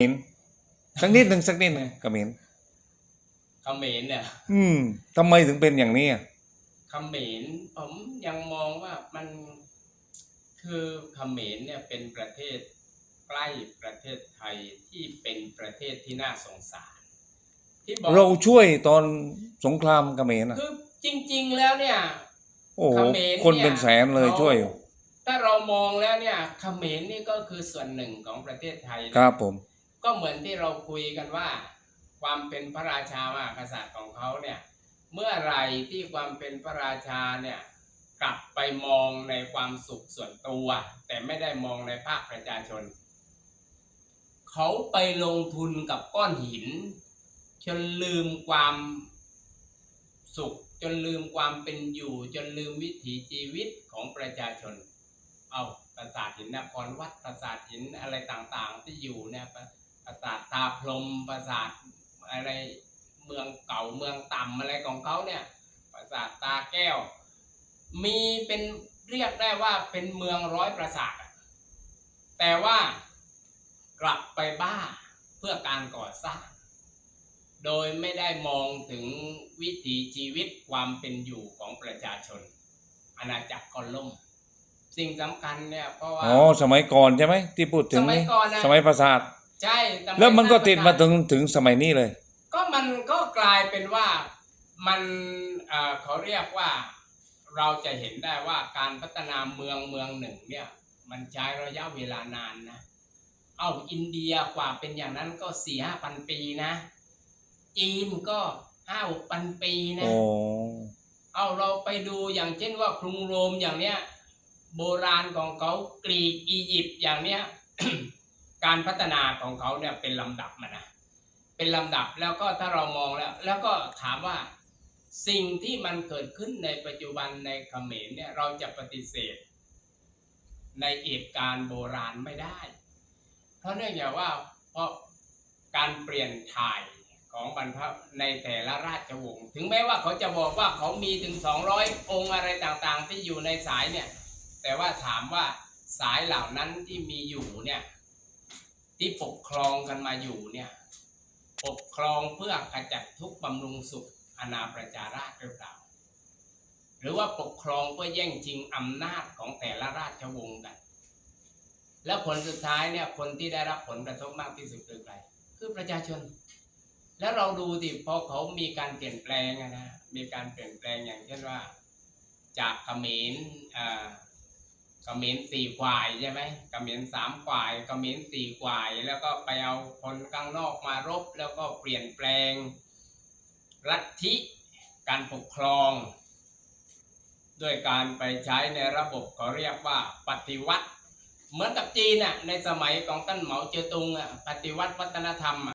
เขมรสักนิดหนึ่งสักนิดหนึ่งเขมรเขมรเนี่ยอืมทำไมถึงเป็นอย่างนี้อะเขมรผมยังมองว่ามันคือเขมรเนี่ยเป็นประเทศใกล้ประเทศไทยที่เป็นประเทศที่น่าสงสาร ที่บอกเราช่วยตอนสงครามเขมรอะคือจริง ๆ แล้วเนี่ย โอ้โหเขมรคนเป็นแสนเลยขาช่วยถ้าเรามองแล้วเนี่ยเขมรนี่ก็คือส่วนหนึ่งของประเทศไทยนะครับผม ก็เหมือนที่เราคุยกันว่า ความเป็นพระราชามหากษัตริย์ของเขาเนี่ยเมื่อไรที่ความเป็นพระราชาเนี่ยกลับไปมองในความสุขส่วนตัว แต่ไม่ได้มองในภาคประชาชน เขาไปลงทุนกับก้อนหิน จนลืมความสุข จนลืมความเป็นอยู่ จนลืมวิถีชีวิตของประชาชน เอาปราสาทหินนครวัดปราสาทหินอะไรต่างๆ ที่อยู่เนี่ย ปราปราสาทตาพรหมปราสาทอะไรเมืองเก่าเมืองต่ำอะไรของเขาเนี่ยปราสาทตาแก้ว มีเป็นเรียกได้ว่าเป็นเมืองร้อยปราสาทอะแต่ว่ากลับไปบ้าเพื่อการก่อสร้าง โดยไม่ได้มองถึงวิถีชีวิตความเป็นอยู่ของประชาชน อาณาจักรก็ล่ม สิ่งสำคัญเนี่ยเพราะว่าอ๋อสมัยก่อนใช่ไหมที่พูดถึงสมัยก่อนนะสมัยปราสาท ใช่ต่แล้วมันก็ติดมาไถึงถึงสมัยนี้เลย ก็มันก็กลายเป็นว่ามันเอ่อเขาเรียกว่าเราจะเห็นได้ว่าการพัฒนาเมืองเมืองหนึ่งเนี่ย มันใช้ระยะเวลานานนะ เอาอินเดียกว่าเป็นอย่างนั้นก็สี่ห้าพันปีนะ จีนก็ห้าหกพันปีนะ โอ้เอาเราไปดูอย่างเช่นว่ากรุงโรมอย่างเนี้ย โบราณของเขากรีกอียิปต์อย่างเนี้ย การพัฒนาของเขาเนี่ยเป็นลำดับมานะเป็นลำดับแล้วก็ถ้าเรามองแล้ว แล้วก็ถามว่าสิ่งที่มันเกิดขึ้นในปัจจุบันในเขมรเนี่ยเราจะปฏิเสธ ในเหตุการณ์โบราณไม่ได้ เพราะเนื่องจากว่าเพราะการเปลี่ยนถ่ายของบรรพในแต่ละราชวงศ์ถึงแม้ว่าเขาจะบอกว่าเขามีถึง 200 องค์อะไรต่างๆ ที่อยู่ในสายเนี่ยแต่ว่าถามว่าสายเหล่านั้นที่มีอยู่เนี่ย ที่ปกครองกันมาอยู่เนี่ยปกครองเพื่อกระจัดทุกข์บำรุงสุขอาณาประชาราชหรือเปล่าหรือว่าปกครองเพื่อแย่งชิงอำนาจของแต่ละราชวงศ์กัน แล้วผลสุดท้ายเนี่ยคนที่ได้รับผลกระทบมากที่สุดคือใครคือประชาชน แล้วเราดูดิพอเขามีการเปลี่ยนแปลงอะนะมีการเปลี่ยนแปลงอย่างเช่นว่า จากเขมรอ่า เมรสี่ควายใช่ไหมเมรสามควายเมรสี่ควาย แล้วก็ไปเอาคนข้างนอกมารบ แล้วก็เปลี่ยนแปลงลัฐทิการปกครอง ด้วยการไปใช้ในระบบเขาเรียกว่าปฏิวัติ เหมือนกับจีนน่ะในสมัยของท่านเหมาเจ๋อตุงอะปฏิวัติวัฒนธรรมอะ